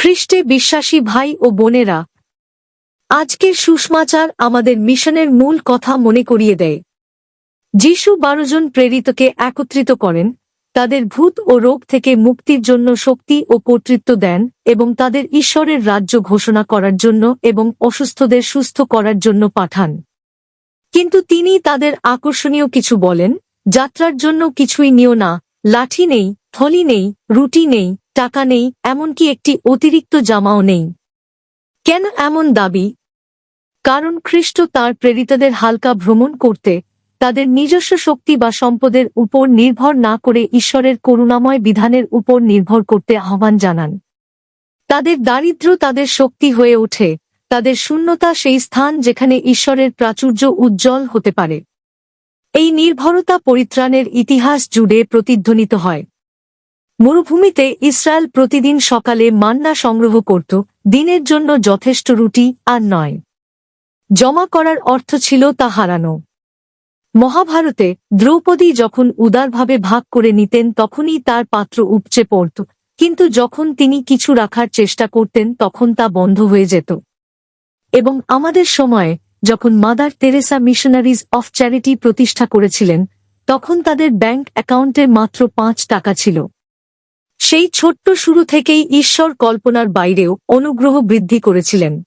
খ্রিস্টে বিশ্বাসী ভাই ও বোনেরা, আজকের সুষমাচার আমাদের মিশনের মূল কথা মনে করিয়ে দেয়। যিশু বারো জন প্রেরিতকে একত্রিত করেন, তাদের ভূত ও রোগ থেকে মুক্তির জন্য শক্তি ও কর্তৃত্ব দেন এবং তাদের ঈশ্বরের রাজ্য ঘোষণা করার জন্য এবং অসুস্থদের সুস্থ করার জন্য পাঠান। কিন্তু তিনি তাদের আকর্ষণীয় কিছু বলেন, যাত্রার জন্য কিছুই নিও না, লাঠি নেই থলি নেই, রুটি নেই, টাকা নেই, এমনকি একটি অতিরিক্ত জামাও নেই। কেন এমন দাবি? কারণ খ্রিস্ট তার প্রেরিতদের হালকা ভ্রমণ করতে, তাদের নিজস্ব শক্তি বা সম্পদের উপর নির্ভর না করে ঈশ্বরের করুণাময় বিধানের উপর নির্ভর করতে আহ্বান জানান। তাদের দারিদ্র তাদের শক্তি হয়ে ওঠে, তাদের শূন্যতা সেই স্থান যেখানে ঈশ্বরের প্রাচুর্য উজ্জ্বল হতে পারে। এই নির্ভরতা পরিত্রাণের ইতিহাস জুড়ে প্রতিধ্বনিত হয়। মরুভূমিতে ইসরায়েল প্রতিদিন সকালে মান্না সংগ্রহ করত, দিনের জন্য যথেষ্ট রুটি আর নয়। জমা করার অর্থ ছিল তা হারানো। মহাভারতে দ্রৌপদী যখন উদারভাবে ভাগ করে নিতেন তখনই তার পাত্র উপচে পড়ত, কিন্তু যখন তিনি কিছু রাখার চেষ্টা করতেন তখন তা বন্ধ হয়ে যেত। এবং আমাদের সময়ে যখন Mother Teresa missionaries of charity প্রতিষ্ঠা করেছিলেন, তখন তাদের ব্যাংক অ্যাকাউন্টে মাত্র পাঁচ টাকা ছিল। সেই ছোট্ট শুরু থেকেই ঈশ্বর কল্পনার বাইরেও অনুগ্রহ বৃদ্ধি করেছিলেন।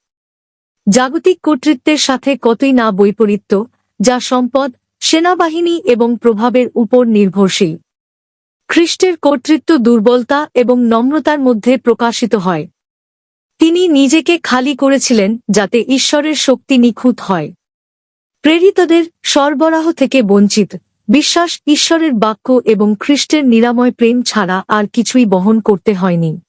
জাগতিক কর্তৃত্বের সাথে কতই না বৈপরীত্য, যা সম্পদ, সেনাবাহিনী এবং প্রভাবের উপর নির্ভরশীল। খ্রিস্টের কর্তৃত্ব দুর্বলতা এবং নম্রতার মধ্যে প্রকাশিত হয়। তিনি নিজেকে খালি করেছিলেন যাতে ঈশ্বরের শক্তি নিখুঁত হয়। প্রেরিতদের সরবরাহ থেকে বঞ্চিত। বিশ্বাস ঈশ্বরের বাক্য এবং খ্রিস্টের নিরাময় প্রেম ছাড়া আর কিছুই বহন করতে হয়নি।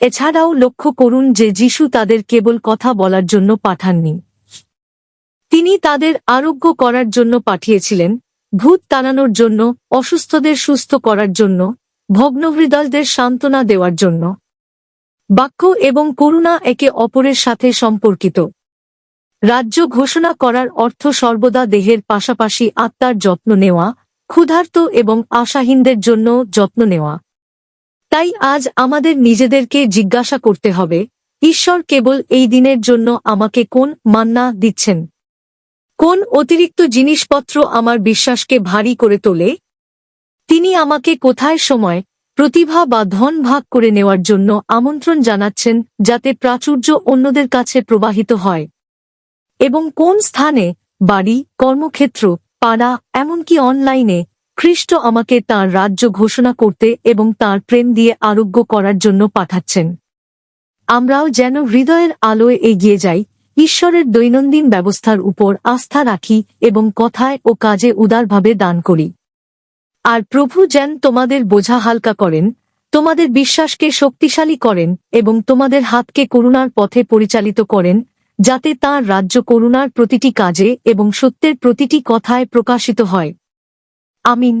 এছাড়াও লক্ষ্য করুন যে যিশু তাদের কেবল কথা বলার জন্য পাঠাননি। তিনি তাদের আরোগ্য করার জন্য পাঠিয়েছিলেন, ভূত তাড়ানোর জন্য, অসুস্থদের সুস্থ করার জন্য, ভগ্নহৃদয়দের সান্ত্বনা দেওয়ার জন্য। বাক্য এবং করুণা একে অপরের সাথে সম্পর্কিত। রাজ্য ঘোষণা করার অর্থ সর্বদা দেহের পাশাপাশি আত্মার যত্ন নেওয়া, ক্ষুধার্ত এবং আশাহীনদের জন্য যত্ন নেওয়া। তাই আজ আমাদের নিজেদেরকে জিজ্ঞাসা করতে হবে, ঈশ্বর কেবল এই দিনের জন্য আমাকে কোন মান্না দিচ্ছেন? কোন অতিরিক্ত জিনিসপত্র আমার বিশ্বাসকে ভারী করে তোলে? তিনি আমাকে কোথায় সময়, প্রতিভা বা ধন ভাগ করে নেওয়ার জন্য আমন্ত্রণ জানাচ্ছেন যাতে প্রাচুর্য অন্যদের কাছে প্রবাহিত হয়? এবং কোন স্থানে, বাড়ি, কর্মক্ষেত্র, পাড়া, এমনকি অনলাইনে, খ্রিস্ট আমাকে তার রাজ্য ঘোষণা করতে এবং তার প্রেম দিয়ে আরোগ্য করার জন্য পাঠাচ্ছেন। আমরাও যেন হৃদয়ের আলোয় এগিয়ে যাই, ঈশ্বরের দৈনন্দিন ব্যবস্থার উপর আস্থা রাখি এবং কথায় ও কাজে উদারভাবে দান করি। আর প্রভু যেন তোমাদের বোঝা হালকা করেন, তোমাদের বিশ্বাসকে শক্তিশালী করেন এবং তোমাদের হাতকে করুণার পথে পরিচালিত করেন যাতে তার রাজ্য করুণার প্রতিটি কাজে এবং সত্যের প্রতিটি কথায় প্রকাশিত হয়। আমিন।